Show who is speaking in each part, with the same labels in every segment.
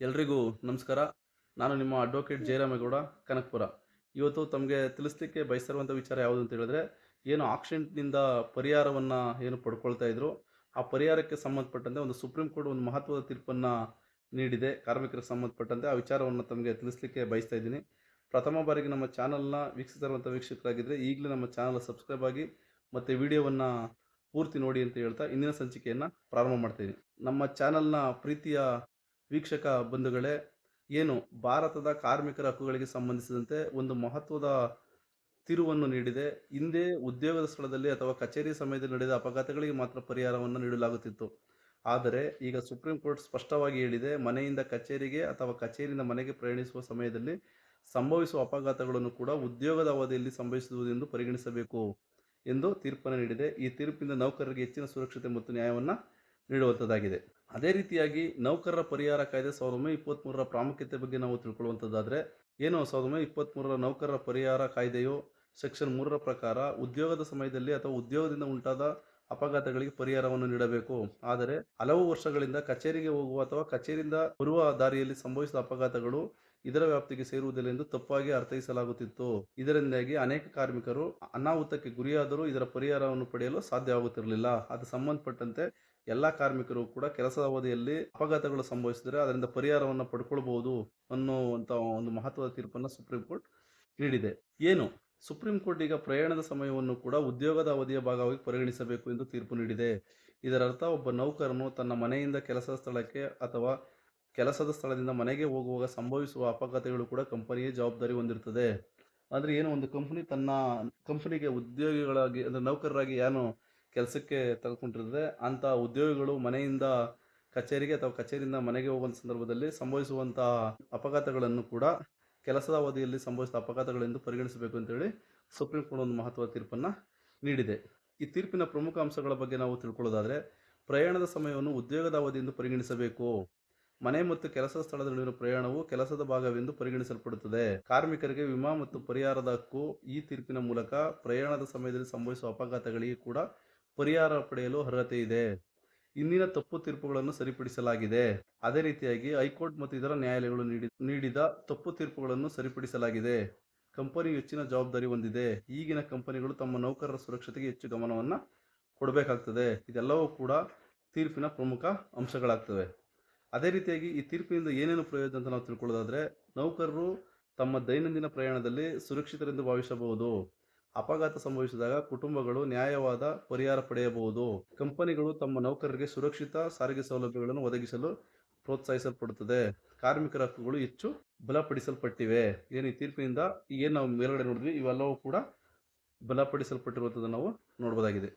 Speaker 1: ಎಲ್ರಿಗೂ ನಮಸ್ಕಾರ. ನಾನು ನಿಮ್ಮ ಅಡ್ವೊಕೇಟ್ ಜಯರಾಮೇಗೌಡ, ಕನಕಪುರ. ಇವತ್ತು ತಮಗೆ ತಿಳಿಸ್ಲಿಕ್ಕೆ ಬಯಸಿರುವಂಥ ವಿಚಾರ ಯಾವುದು ಅಂತ ಹೇಳಿದ್ರೆ, ಏನು ಆಕ್ಷೆಂಟ್ನಿಂದ ಪರಿಹಾರವನ್ನು ಏನು ಪಡ್ಕೊಳ್ತಾ ಇದ್ರು, ಆ ಪರಿಹಾರಕ್ಕೆ ಸಂಬಂಧಪಟ್ಟಂತೆ ಒಂದು ಸುಪ್ರೀಂ ಕೋರ್ಟ್ ಒಂದು ಮಹತ್ವದ ತೀರ್ಪನ್ನು ನೀಡಿದೆ. ಕಾರ್ಮಿಕರಿಗೆ ಸಂಬಂಧಪಟ್ಟಂತೆ ಆ ವಿಚಾರವನ್ನು ತಮಗೆ ತಿಳಿಸ್ಲಿಕ್ಕೆ ಬಯಸ್ತಾ ಇದ್ದೀನಿ. ಪ್ರಥಮ ಬಾರಿಗೆ ನಮ್ಮ ಚಾನಲ್ನ ವೀಕ್ಷಿಸಿರುವಂಥ ವೀಕ್ಷಕರಾಗಿದ್ದರೆ ಈಗಲೇ ನಮ್ಮ ಚಾನಲ್ ಸಬ್ಸ್ಕ್ರೈಬ್ ಆಗಿ ಮತ್ತು ವಿಡಿಯೋವನ್ನು ಪೂರ್ತಿ ನೋಡಿ ಅಂತ ಹೇಳ್ತಾ ಇಂದಿನ ಸಂಚಿಕೆಯನ್ನು ಪ್ರಾರಂಭ ಮಾಡ್ತೀನಿ ನಮ್ಮ ಚಾನಲ್ನ ಪ್ರೀತಿಯ ವೀಕ್ಷಕ ಬಂಧುಗಳೇ, ಏನು ಭಾರತದ ಕಾರ್ಮಿಕರ ಹಕ್ಕುಗಳಿಗೆ ಸಂಬಂಧಿಸಿದಂತೆ ಒಂದು ಮಹತ್ವದ ತಿರುವನ್ನು ನೀಡಿದೆ. ಹಿಂದೆ ಉದ್ಯೋಗದ ಸ್ಥಳದಲ್ಲಿ ಅಥವಾ ಕಚೇರಿ ಸಮಯದಲ್ಲಿ ನಡೆದ ಅಪಘಾತಗಳಿಗೆ ಮಾತ್ರ ಪರಿಹಾರವನ್ನು ನೀಡಲಾಗುತ್ತಿತ್ತು. ಆದರೆ ಈಗ ಸುಪ್ರೀಂ ಕೋರ್ಟ್ ಸ್ಪಷ್ಟವಾಗಿ ಹೇಳಿದೆ, ಮನೆಯಿಂದ ಕಚೇರಿಗೆ ಅಥವಾ ಕಚೇರಿಯಿಂದ ಮನೆಗೆ ಪ್ರಯಾಣಿಸುವ ಸಮಯದಲ್ಲಿ ಸಂಭವಿಸುವ ಅಪಘಾತಗಳನ್ನು ಕೂಡ ಉದ್ಯೋಗದ ಅವಧಿಯಲ್ಲಿ ಸಂಭವಿಸುವುದೆಂದು ಪರಿಗಣಿಸಬೇಕು ಎಂದು ತೀರ್ಪನ್ನು ನೀಡಿದೆ. ಈ ತೀರ್ಪಿನಿಂದ ನೌಕರರಿಗೆ ಹೆಚ್ಚಿನ ಸುರಕ್ಷತೆ ಮತ್ತು ನ್ಯಾಯವನ್ನು ನೀಡುವಂಥದ್ದಾಗಿದೆ ಅದೇ ರೀತಿಯಾಗಿ ನೌಕರರ ಪರಿಹಾರ ಕಾಯ್ದೆ ಸಾವಿರದ ಒಂಬೈನೂರ ಇಪ್ಪತ್ತ್ಮೂರರ ಪ್ರಾಮುಖ್ಯತೆ ಬಗ್ಗೆ ನಾವು ತಿಳ್ಕೊಳ್ಳುವಂಥದ್ದಾದರೆ ಏನು ಸಾವಿರದ ಒಂಬೈನೂರ ಇಪ್ಪತ್ತ್ಮೂರರ ನೌಕರರ ಪರಿಹಾರ ಕಾಯ್ದೆಯು ಸೆಕ್ಷನ್ ಮೂರರ ಪ್ರಕಾರ ಉದ್ಯೋಗದ ಸಮಯದಲ್ಲಿ ಅಥವಾ ಉದ್ಯೋಗದಿಂದ ಉಂಟಾದ ಅಪಘಾತಗಳಿಗೆ ಪರಿಹಾರವನ್ನು ನೀಡಬೇಕು. ಆದರೆ ಹಲವು ವರ್ಷಗಳಿಂದ ಕಚೇರಿಗೆ ಹೋಗುವ ಅಥವಾ ಕಚೇರಿಯಿಂದ ಬರುವ ದಾರಿಯಲ್ಲಿ ಸಂಭವಿಸಿದ ಅಪಘಾತಗಳು ಇದರ ವ್ಯಾಪ್ತಿಗೆ ಸೇರುವುದಿಲ್ಲ ಎಂದು ತಪ್ಪಾಗಿ ಅರ್ಥೈಸಲಾಗುತ್ತಿತ್ತು. ಇದರಿಂದಾಗಿ ಅನೇಕ ಕಾರ್ಮಿಕರು ಅನಾಹುತಕ್ಕೆ ಗುರಿಯಾದರೂ ಇದರ ಪರಿಹಾರವನ್ನು ಪಡೆಯಲು ಸಾಧ್ಯವಾಗುತ್ತಿರಲಿಲ್ಲ ಅದು ಸಂಬಂಧಪಟ್ಟಂತೆ ಎಲ್ಲ ಕಾರ್ಮಿಕರು ಕೂಡ ಕೆಲಸದ ಅವಧಿಯಲ್ಲಿ ಅಪಘಾತಗಳು ಸಂಭವಿಸಿದರೆ ಅದರಿಂದ ಪರಿಹಾರವನ್ನು ಪಡ್ಕೊಳ್ಬಹುದು ಅನ್ನುವಂಥ ಒಂದು ಮಹತ್ವದ ತೀರ್ಪನ್ನು ಸುಪ್ರೀಂ ಕೋರ್ಟ್ ನೀಡಿದೆ. ಏನು? ಸುಪ್ರೀಂ ಕೋರ್ಟ್ ಈಗ ಪ್ರಯಾಣದ ಸಮಯವನ್ನು ಕೂಡ ಉದ್ಯೋಗದ ಅವಧಿಯ ಭಾಗವಾಗಿ ಪರಿಗಣಿಸಬೇಕು ಎಂದು ತೀರ್ಪು ನೀಡಿದೆ. ಇದರರ್ಥ ಒಬ್ಬ ನೌಕರನು ತನ್ನ ಮನೆಯಿಂದ ಕೆಲಸದ ಸ್ಥಳಕ್ಕೆ ಅಥವಾ ಕೆಲಸದ ಸ್ಥಳದಿಂದ ಮನೆಗೆ ಹೋಗುವಾಗ ಸಂಭವಿಸುವ ಅಪಘಾತಗಳು ಕೂಡ ಕಂಪನಿಯೇ ಜವಾಬ್ದಾರಿ ಹೊಂದಿರುತ್ತದೆ. ಅಂದರೆ ಏನು? ಒಂದು ಕಂಪನಿ ತನ್ನ ಕಂಪನಿಗೆ ಉದ್ಯೋಗಿಗಳಾಗಿ ಅಂದರೆ ನೌಕರರಾಗಿ ಏನು ಕೆಲಸಕ್ಕೆ ತೆಗೆದುಕೊಂಡಿರ್ತದೆ ಅಂಥ ಉದ್ಯೋಗಿಗಳು ಮನೆಯಿಂದ ಕಚೇರಿಗೆ ಅಥವಾ ಕಚೇರಿಯಿಂದ ಮನೆಗೆ ಹೋಗುವಂಥ ಸಂದರ್ಭದಲ್ಲಿ ಸಂಭವಿಸುವಂತಹ ಅಪಘಾತಗಳನ್ನು ಕೂಡ ಕೆಲಸದ ಅವಧಿಯಲ್ಲಿ ಸಂಭವಿಸಿದ ಅಪಘಾತಗಳೆಂದು ಪರಿಗಣಿಸಬೇಕು ಅಂತೇಳಿ ಸುಪ್ರೀಂ ಕೋರ್ಟ್ ಒಂದು ಮಹತ್ವದ ತೀರ್ಪನ್ನು ನೀಡಿದೆ. ಈ ತೀರ್ಪಿನ ಪ್ರಮುಖ ಅಂಶಗಳ ಬಗ್ಗೆ ನಾವು ತಿಳ್ಕೊಳ್ಳೋದಾದರೆ, ಪ್ರಯಾಣದ ಸಮಯವನ್ನು ಉದ್ಯೋಗದ ಅವಧಿಯೆಂದು ಪರಿಗಣಿಸಬೇಕು. ಮನೆ ಮತ್ತು ಕೆಲಸದ ಸ್ಥಳದ ನಡುವಿನ ಪ್ರಯಾಣವು ಕೆಲಸದ ಭಾಗವೆಂದು ಪರಿಗಣಿಸಲ್ಪಡುತ್ತದೆ. ಕಾರ್ಮಿಕರಿಗೆ ವಿಮಾ ಮತ್ತು ಪರಿಹಾರದ ಹಕ್ಕು ಈ ತೀರ್ಪಿನ ಮೂಲಕ ಪ್ರಯಾಣದ ಸಮಯದಲ್ಲಿ ಸಂಭವಿಸುವ ಅಪಘಾತಗಳಿಗೆ ಕೂಡ ಪರಿಹಾರ ಪಡೆಯಲು ಅರ್ಹತೆ ಇದೆ. ಇಂದಿನ ತಪ್ಪು ತೀರ್ಪುಗಳನ್ನು ಸರಿಪಡಿಸಲಾಗಿದೆ. ಅದೇ ರೀತಿಯಾಗಿ ಹೈಕೋರ್ಟ್ ಮತ್ತು ಇತರ ನ್ಯಾಯಾಲಯಗಳು ನೀಡಿ, ನೀಡಿದ ತಪ್ಪು ತೀರ್ಪುಗಳನ್ನು ಸರಿಪಡಿಸಲಾಗಿದೆ. ಕಂಪನಿಯು ಹೆಚ್ಚಿನ ಜವಾಬ್ದಾರಿ ಹೊಂದಿದೆ. ಈಗಿನ ಕಂಪನಿಗಳು ತಮ್ಮ ನೌಕರರ ಸುರಕ್ಷತೆಗೆ ಹೆಚ್ಚು ಗಮನವನ್ನು ಕೊಡಬೇಕಾಗ್ತದೆ. ಇದೆಲ್ಲವೂ ಕೂಡ ತೀರ್ಪಿನ ಪ್ರಮುಖ ಅಂಶಗಳಾಗ್ತವೆ. ಅದೇ ರೀತಿಯಾಗಿ ಈ ತೀರ್ಪಿನಿಂದ ಏನೇನು ಪ್ರಯೋಜನ ಅಂತ ನಾವು ತಿಳ್ಕೊಳ್ಳೋದಾದ್ರೆ, ನೌಕರರು ತಮ್ಮ ದೈನಂದಿನ ಪ್ರಯಾಣದಲ್ಲಿ ಸುರಕ್ಷಿತರೆಂದು ಭಾವಿಸಬಹುದು. ಅಪಘಾತ ಸಂಭವಿಸಿದಾಗ ಕುಟುಂಬಗಳು ನ್ಯಾಯವಾದ ಪರಿಹಾರ ಪಡೆಯಬಹುದು. ಕಂಪನಿಗಳು ತಮ್ಮ ನೌಕರರಿಗೆ ಸುರಕ್ಷಿತ ಸಾರಿಗೆ ಸೌಲಭ್ಯಗಳನ್ನು ಒದಗಿಸಲು ಪ್ರೋತ್ಸಾಹಿಸಲ್ಪಡುತ್ತದೆ. ಕಾರ್ಮಿಕರ ಹಕ್ಕುಗಳು ಹೆಚ್ಚು ಬಲಪಡಿಸಲ್ಪಟ್ಟಿವೆ. ಏನು ಈ ತೀರ್ಪಿನಿಂದ ಏನು ನಾವು ಮೇಲ್ಗಡೆ ನೋಡಿದ್ವಿ, ಇವೆಲ್ಲವೂ ಕೂಡ ಬಲಪಡಿಸಲ್ಪಟ್ಟಿರುವಂಥದ್ದು ನಾವು ನೋಡ್ಬೋದಾಗಿದೆ.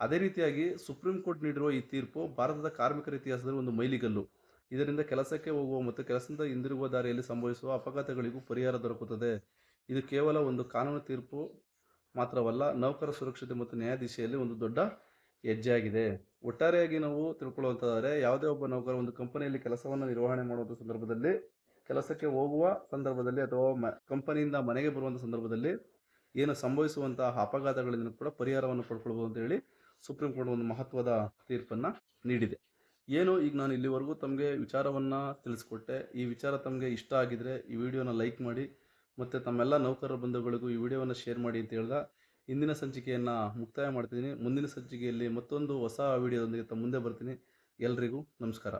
Speaker 1: ಅದೇ ರೀತಿಯಾಗಿ ಸುಪ್ರೀಂ ಕೋರ್ಟ್ ನೀಡಿರುವ ಈ ತೀರ್ಪು ಭಾರತದ ಕಾರ್ಮಿಕರ ಇತಿಹಾಸದಲ್ಲಿ ಒಂದು ಮೈಲಿಗಲ್ಲು. ಇದರಿಂದ ಕೆಲಸಕ್ಕೆ ಹೋಗುವ ಮತ್ತು ಕೆಲಸದಿಂದ ಹಿಂದಿರುಗುವ ದಾರಿಯಲ್ಲಿ ಸಂಭವಿಸುವ ಅಪಘಾತಗಳಿಗೂ ಪರಿಹಾರ ದೊರಕುತ್ತದೆ. ಇದು ಕೇವಲ ಒಂದು ಕಾನೂನು ತೀರ್ಪು ಮಾತ್ರವಲ್ಲ ನೌಕರ ಸುರಕ್ಷತೆ ಮತ್ತು ನ್ಯಾಯ ಒಂದು ದೊಡ್ಡ ಹೆಜ್ಜೆಯಾಗಿದೆ. ಒಟ್ಟಾರೆಯಾಗಿ ನಾವು ತಿಳ್ಕೊಳ್ಳುವಂಥದ್ದಾದರೆ ಯಾವುದೇ ಒಬ್ಬ ನೌಕರ ಒಂದು ಕಂಪನಿಯಲ್ಲಿ ಕೆಲಸವನ್ನು ನಿರ್ವಹಣೆ ಮಾಡುವಂಥ ಸಂದರ್ಭದಲ್ಲಿ, ಕೆಲಸಕ್ಕೆ ಹೋಗುವ ಸಂದರ್ಭದಲ್ಲಿ ಅಥವಾ ಕಂಪನಿಯಿಂದ ಮನೆಗೆ ಬರುವಂಥ ಸಂದರ್ಭದಲ್ಲಿ ಏನು ಸಂಭವಿಸುವಂತಹ ಅಪಘಾತಗಳಿಂದ ಕೂಡ ಪರಿಹಾರವನ್ನು ಪಡ್ಕೊಳ್ಬೋದು ಅಂತ ಹೇಳಿ ಸುಪ್ರೀಂ ಕೋರ್ಟ್ ಒಂದು ಮಹತ್ವದ ತೀರ್ಪನ್ನು ನೀಡಿದೆ. ಏನು ಈಗ ನಾನು ಇಲ್ಲಿವರೆಗೂ ತಮಗೆ ವಿಚಾರವನ್ನು ತಿಳಿಸ್ಕೊಟ್ಟೆ. ಈ ವಿಚಾರ ತಮಗೆ ಇಷ್ಟ ಆಗಿದ್ರೆ ಈ ವಿಡಿಯೋನ ಲೈಕ್ ಮಾಡಿ ಮತ್ತು ತಮ್ಮೆಲ್ಲ ನೌಕರರ ಬಂಧುಗಳಿಗೂ ಈ ವಿಡಿಯೋವನ್ನು ಶೇರ್ ಮಾಡಿ ಅಂತ ಹೇಳ್ದ. ಇಂದಿನ ಸಂಚಿಕೆಯನ್ನು ಮುಕ್ತಾಯ ಮಾಡ್ತೀನಿ ಮುಂದಿನ ಸಂಚಿಕೆಯಲ್ಲಿ ಮತ್ತೊಂದು ಹೊಸ ವಿಡಿಯೋದೊಂದಿಗೆ ಮುಂದೆ ಬರ್ತೀನಿ. ಎಲ್ರಿಗೂ ನಮಸ್ಕಾರ.